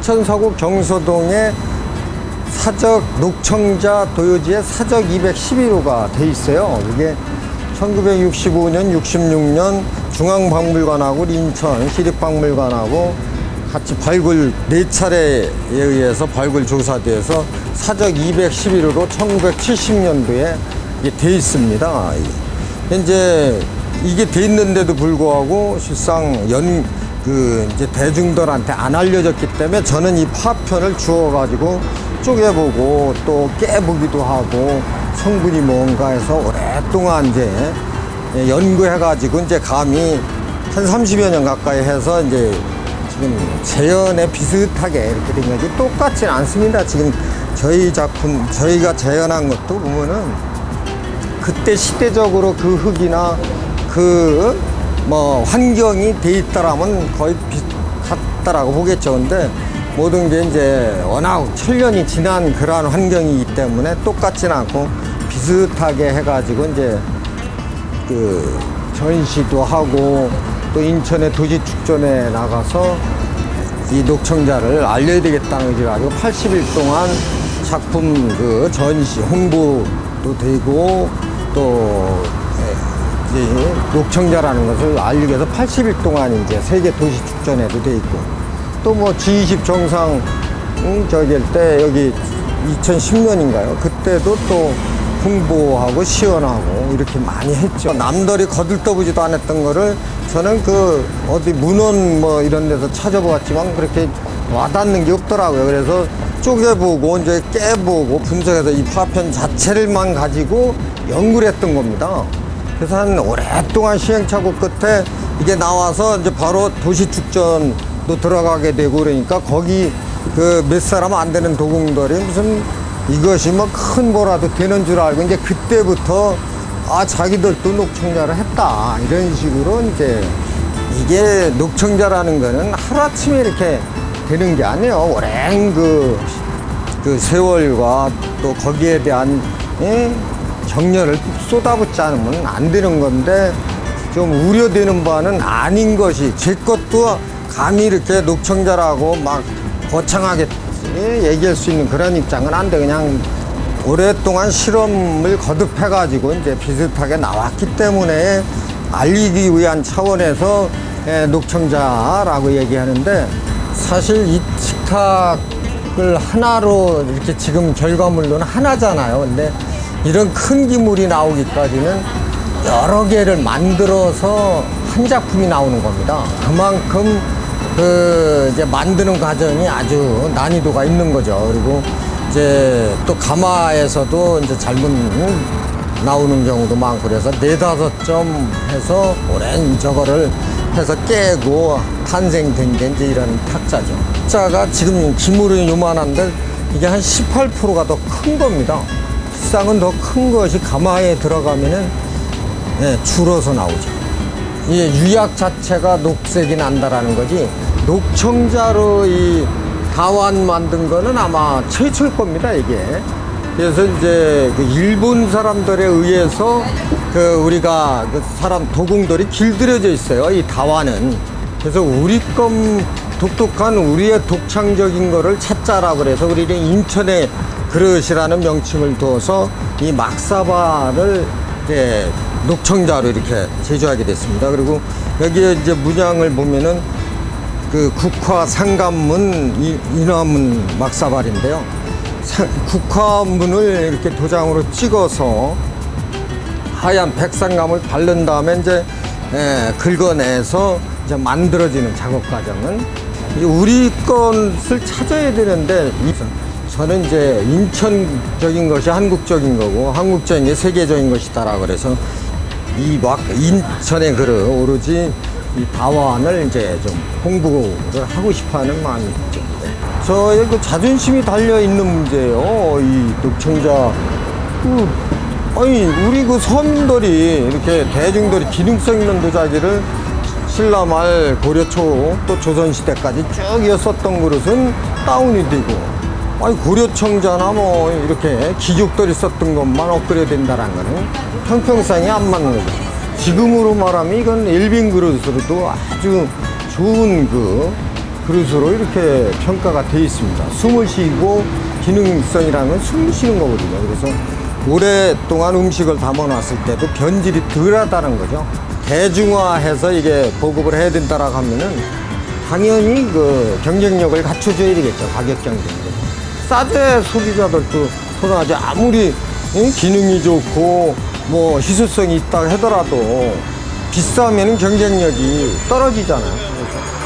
인천 서구 경서동에 사적 녹청자 도요지에 사적 211호가 돼 있어요. 이게 1965년, 66년 중앙박물관하고 인천 시립박물관하고 같이 발굴 네 차례에 의해서 발굴 조사돼서 사적 211호로 1970년도에 이게 돼 있습니다. 이제 이게 돼 있는데도 불구하고 실상 연 그 이제 대중들한테 안 알려졌기 때문에 저는 이 파편을 주워 가지고 쪼개보고 또 깨보기도 하고 성분이 뭔가 해서 오랫동안 이제 연구해 가지고 이제 감히 한 30여 년 가까이 해서 이제 지금 재현에 비슷하게 이렇게 된 거지 똑같지는 않습니다. 지금 저희 작품 저희가 재현한 것도 보면은 그때 시대적으로 그 흙이나 그 뭐 환경이 돼 있다라면 거의 비슷하다라고 보겠죠. 근데 모든 게 이제 워낙 천년이 지난 그러한 환경이기 때문에 똑같지는 않고 비슷하게 해가지고 이제 그 전시도 하고 또 인천의 도시 축전에 나가서 이 녹청자를 알려야 되겠다는 의지를 가지고 80일 동안 작품 그 전시 홍보도 되고 또 예, 이제 녹청자라는 것을 알리기 위해서 80일 동안 이제 세계 도시 축전에도 돼 있고 또 뭐 G20 정상 음, 저기 할때 여기 2010년인가요? 그때도 또 홍보하고 시연하고 이렇게 많이 했죠. 남들이 거들떠보지도 않았던 거를 저는 그 어디 문헌 뭐 이런 데서 찾아보았지만 그렇게 와닿는 게 없더라고요. 그래서 쪼개보고 이제 깨보고 분석해서 이 파편 자체를만 가지고 연구를 했던 겁니다. 그래서 한 오랫동안 시행착오 끝에 이게 나와서 이제 바로 도시축전도 들어가게 되고 그러니까 거기 그 몇 사람 안 되는 도공들이 무슨 이것이 뭐큰 뭐라도 되는 줄 알고 이제 그때부터 아 자기들도 녹청자를 했다 이런 식으로 이제 이게 녹청자라는 거는 하루아침에 이렇게 되는 게 아니에요 오랜 그, 그 세월과 또 거기에 대한 예? 정열을 쏟아붓지 않으면 안 되는 건데 좀 우려되는 바는 아닌 것이 제 것도 감히 이렇게 녹청자라고 막 거창하게 예, 얘기할 수 있는 그런 입장은 안 돼. 그냥 오랫동안 실험을 거듭해 가지고 이제 비슷하게 나왔기 때문에 알리기 위한 차원에서 예, 녹청자라고 얘기하는데 사실 이 식탁을 하나로 이렇게 지금 결과물로는 하나잖아요. 근데 이런 큰 기물이 나오기까지는 여러 개를 만들어서 한 작품이 나오는 겁니다. 그만큼 그 이제 만드는 과정이 아주 난이도가 있는 거죠. 그리고 이제 또 가마에서도 이제 잘못 나오는 경우도 많고 그래서 네다섯 점 해서 오랜 저거를 해서 깨고 탄생된 게 이제 이런 탁자죠. 탁자가 지금 기물은 요만한데 이게 한 18%가 더 큰 겁니다. 실상은 더 큰 것이 가마에 들어가면은 예, 줄어서 나오죠. 이 유약 자체가 녹색이 난다라는 거지 녹청자로 이 다완 만든 거는 아마 최초일 겁니다 이게 그래서 이제 그 일본 사람들에 의해서 그 우리가 그 사람 도공들이 길들여져 있어요 이 다완은 그래서 우리 건 독특한 우리의 독창적인 거를 찾자라 그래서 우리는 인천의 그릇이라는 명칭을 둬서 이 막사바를 이제 녹청자로 이렇게 제조하게 됐습니다. 그리고 여기에 이제 문양을 보면은 그 국화 상감문 이- 인화문 막사발인데요. 사- 국화문을 이렇게 도장으로 찍어서 하얀 백상감을 바른 다음에 이제 예, 긁어내서 이제 만들어지는 작업 과정은 이 우리 것을 찾아야 되는데 이- 저는 이제 인천적인 것이 한국적인 거고 한국적인 게 세계적인 것이다라 그래서 이 막 인천의 그릇 오로지 이 다완을 이제 좀 홍보를 하고 싶어하는 마음이 있죠. 저의 그 자존심이 달려 있는 문제예요. 이 녹청자 그 아니 우리 그 서민들이 이렇게 대중들이 기능성 있는 도자기를 신라말 고려초 또 조선시대까지 쭉 이었었던 그릇은 다운이 되고 아니 고려청자나 뭐 이렇게 귀족들이 썼던 것만 엎드려야 된다는 거는 형평성이 안 맞는 거죠 지금으로 말하면 이건 일빈 그릇으로도 아주 좋은 그 그릇으로 이렇게 평가가 돼 있습니다. 숨을 쉬고 기능성이라는 건 숨을 쉬는 거거든요. 그래서 오랫동안 음식을 담아놨을 때도 변질이 덜하다는 거죠. 대중화해서 이게 보급을 해야 된다라고 하면은 당연히 그 경쟁력을 갖춰줘야 되겠죠. 가격 경쟁력. 싸제 소비자들도 소장하지 아무리 응? 기능이 좋고 뭐 희소성이 있다 하더라도 비싸면 경쟁력이 떨어지잖아요. 그래서